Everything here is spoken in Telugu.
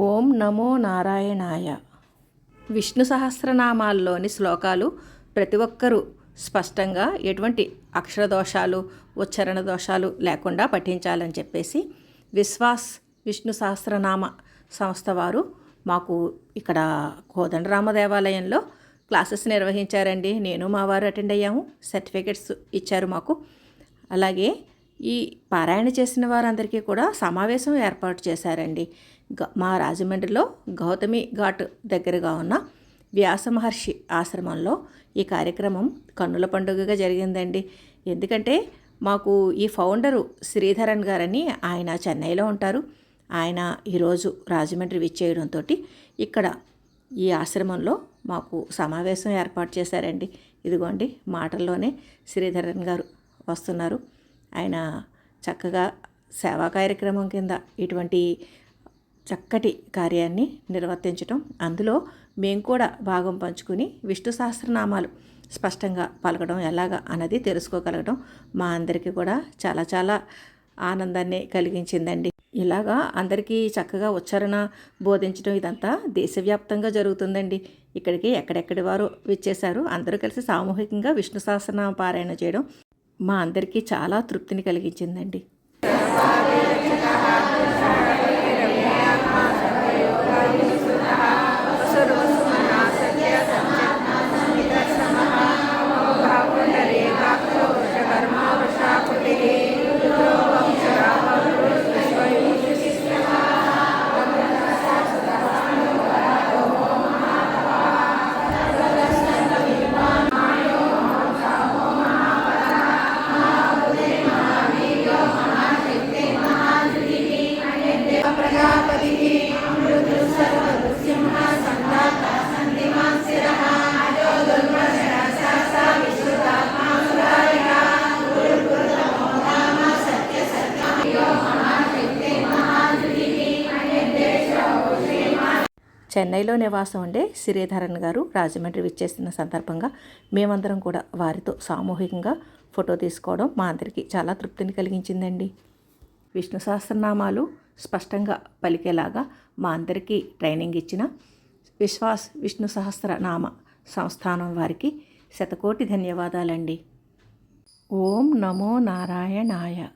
ఓం నమో నారాయణాయ. విష్ణు సహస్రనామాల్లోని శ్లోకాలు ప్రతి ఒక్కరూ స్పష్టంగా ఎటువంటి అక్షర దోషాలు ఉచ్చారణ దోషాలు లేకుండా పఠించాలని చెప్పేసి విశ్వాస్ విష్ణు సహస్రనామ సంస్థ వారు మాకు ఇక్కడ కోదండరామ దేవాలయంలో క్లాసెస్ నిర్వహించారండి. నేను మా వారు అటెండ్ అయ్యాము. సర్టిఫికెట్స్ ఇచ్చారు మాకు. అలాగే ఈ పారాయణ చేసిన వారందరికీ కూడా సమావేశం ఏర్పాటు చేశారండి. గ- మా రాజమండ్రిలో గౌతమి ఘాట్ దగ్గరగా ఉన్న వ్యాస మహర్షి ఆశ్రమంలో ఈ కార్యక్రమం కన్నుల పండుగగా జరిగిందండి. ఎందుకంటే మాకు ఈ ఫౌండరు శ్రీధరన్ గారని ఆయన చెన్నైలో ఉంటారు. ఆయన ఈరోజు రాజమండ్రి విచ్చేయడంతో ఇక్కడ ఈ ఆశ్రమంలో మాకు సమావేశం ఏర్పాటు చేశారండి. ఇదిగోండి మాటల్లోనే శ్రీధరన్ గారు వస్తున్నారు. ఆయన చక్కగా సేవా కార్యక్రమం కింద ఇటువంటి చక్కటి కార్యాన్ని నిర్వర్తించటం. అందులో మేము కూడా భాగం పంచుకుని విష్ణు సహస్రనామాలు స్పష్టంగా పలకడం ఎలాగా అన్నది తెలుసుకోగలగడం మా అందరికీ కూడా చాలా చాలా ఆనందాన్ని కలిగించిందండి. ఇలాగా అందరికీ చక్కగా ఉచ్చారణ బోధించడం ఇదంతా దేశవ్యాప్తంగా జరుగుతుందండి. ఇక్కడికి ఎక్కడెక్కడి వారు విచ్చేశారు అందరూ కలిసి సామూహికంగా విష్ణు సహస్రనామ పారాయణ చేయడం మా అందరికీ చాలా తృప్తిని కలిగించిందండి. చెన్నైలో నివాసం ఉండే శ్రీధరన్ గారు రాజమండ్రి విచ్చేస్తున్న సందర్భంగా మేమందరం కూడా వారితో సామూహికంగా ఫోటో తీసుకోవడం మా అందరికీ చాలా తృప్తిని కలిగించిందండి. విష్ణు సహస్రనామాలు స్పష్టంగా పలికేలాగా మా అందరికీ ట్రైనింగ్ ఇచ్చిన విశ్వాస్ విష్ణు సహస్రనామ సంస్థానం వారికి శతకోటి ధన్యవాదాలండి. ఓం నమో నారాయణాయ.